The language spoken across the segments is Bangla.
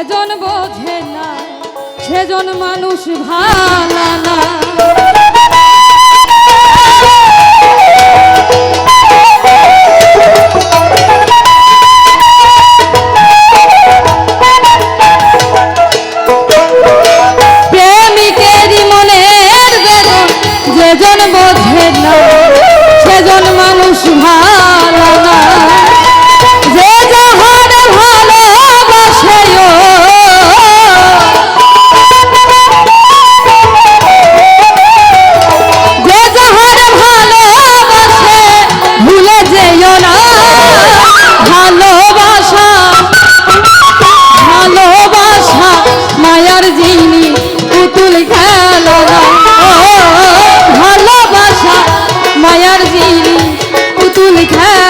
সেজন বোঝে না সেজন মানুষ ভালো না। সেজন বোঝে সেজন মানুষ ভালো খেলার জিনিস পুতুল খেলা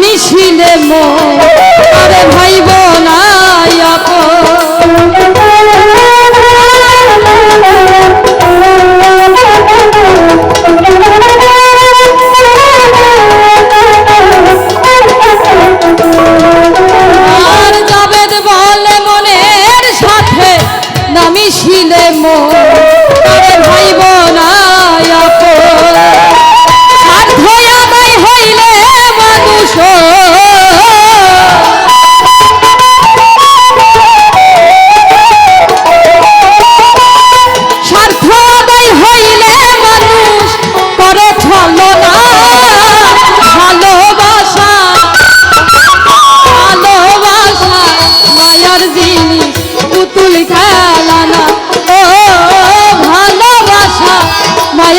নামি ছিলে মো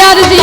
আর